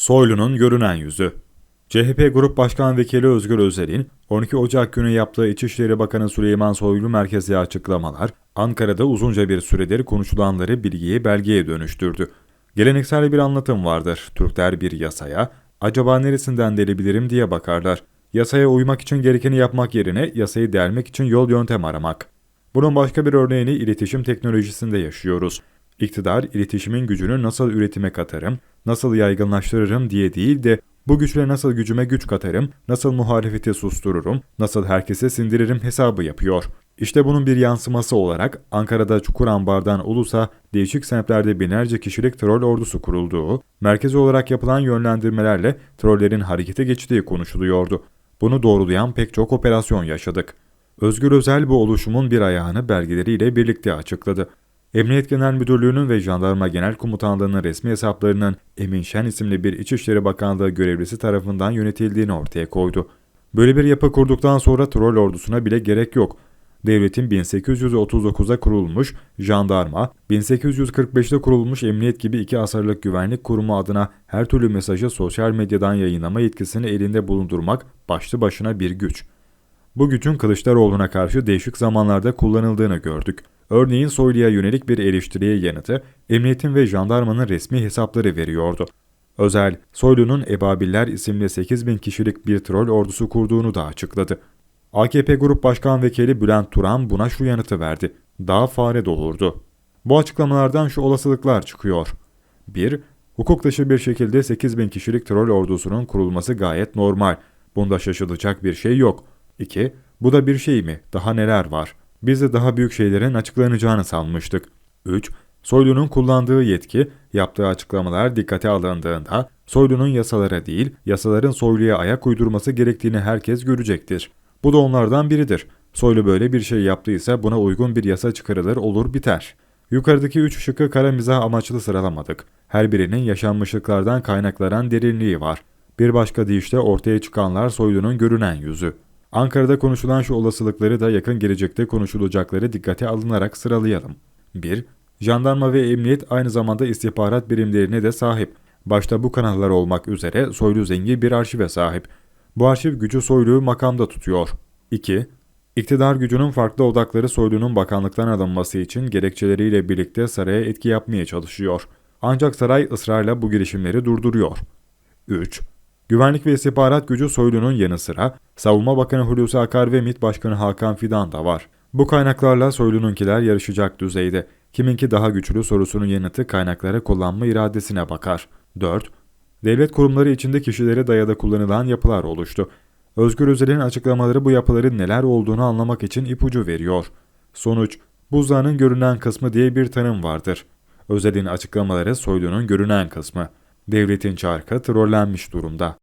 Soylu'nun görünen yüzü. CHP Grup Başkan Vekili Özgür Özel'in 12 Ocak günü yaptığı İçişleri Bakanı Süleyman Soylu merkezi açıklamalar, Ankara'da uzunca bir süredir konuşulanları bilgiye belgeye dönüştürdü. Geleneksel bir anlatım vardır. Türkler bir yasaya, acaba neresinden delebilirim diye bakarlar. Yasaya uymak için gerekeni yapmak yerine yasayı delmek için yol yöntem aramak. Bunun başka bir örneğini iletişim teknolojisinde yaşıyoruz. İktidar, iletişimin gücünü nasıl üretime katarım, nasıl yaygınlaştırırım diye değil de bu güçle nasıl gücüme güç katarım, nasıl muhalefeti sustururum, nasıl herkese sindiririm hesabı yapıyor. İşte bunun bir yansıması olarak Ankara'da Çukurambar'dan Ulus'a değişik semtlerde binlerce kişilik troll ordusu kurulduğu, merkezi olarak yapılan yönlendirmelerle trollerin harekete geçtiği konuşuluyordu. Bunu doğrulayan pek çok operasyon yaşadık. Özgür Özel bu oluşumun bir ayağını belgeleriyle birlikte açıkladı. Emniyet Genel Müdürlüğü'nün ve Jandarma Genel Komutanlığı'nın resmi hesaplarının Emin Şen isimli bir İçişleri Bakanlığı görevlisi tarafından yönetildiğini ortaya koydu. Böyle bir yapı kurduktan sonra troll ordusuna bile gerek yok. Devletin 1839'da kurulmuş jandarma, 1845'te kurulmuş emniyet gibi iki asırlık güvenlik kurumu adına her türlü mesajı sosyal medyadan yayınlama yetkisini elinde bulundurmak başlı başına bir güç. Bu gücün Kılıçdaroğlu'na karşı değişik zamanlarda kullanıldığını gördük. Örneğin Soylu'ya yönelik bir eleştiriye yanıtı, emniyetin ve jandarmanın resmi hesapları veriyordu. Özel, Soylu'nun Ebabiller isimli 8000 kişilik bir troll ordusu kurduğunu da açıkladı. AKP Grup Başkan Vekili Bülent Turan buna şu yanıtı verdi. Daha fare doğurdu. Bu açıklamalardan şu olasılıklar çıkıyor. 1. Hukuk dışı bir şekilde 8000 kişilik troll ordusunun kurulması gayet normal. Bunda şaşılacak bir şey yok. 2. Bu da bir şey mi? Daha neler var? Biz de daha büyük şeylerin açıklanacağını sanmıştık. 3. Soylu'nun kullandığı yetki, yaptığı açıklamalar dikkate alındığında Soylu'nun yasalara değil, yasaların Soylu'ya ayak uydurması gerektiğini herkes görecektir. Bu da onlardan biridir. Soylu böyle bir şey yaptıysa buna uygun bir yasa çıkarılır olur biter. Yukarıdaki üç şıkkı kara mizah amaçlı sıralamadık. Her birinin yaşanmışlıklardan kaynaklanan derinliği var. Bir başka deyişle ortaya çıkanlar Soylu'nun görünen yüzü. Ankara'da konuşulan şu olasılıkları da yakın gelecekte konuşulacakları dikkate alınarak sıralayalım. 1. Jandarma ve emniyet aynı zamanda istihbarat birimlerine de sahip. Başta bu kanallar olmak üzere Soylu zengin bir arşive sahip. Bu arşiv gücü Soylu'yu makamda tutuyor. 2. İktidar gücünün farklı odakları Soylu'nun bakanlıktan alınması için gerekçeleriyle birlikte saraya etki yapmaya çalışıyor. Ancak saray ısrarla bu girişimleri durduruyor. 3. Güvenlik ve istihbarat gücü Soylu'nun yanı sıra Savunma Bakanı Hulusi Akar ve MİT Başkanı Hakan Fidan da var. Bu kaynaklarla Soylu'nunkiler yarışacak düzeyde. Kiminki daha güçlü sorusunun yanıtı kaynakları kullanma iradesine bakar. 4. Devlet kurumları içinde kişilere dayada kullanılan yapılar oluştu. Özgür Özel'in açıklamaları bu yapıların neler olduğunu anlamak için ipucu veriyor. Sonuç, buzdağının görünen kısmı diye bir tanım vardır. Özel'in açıklamaları Soylu'nun görünen kısmı. Devletin çarkı trollenmiş durumda.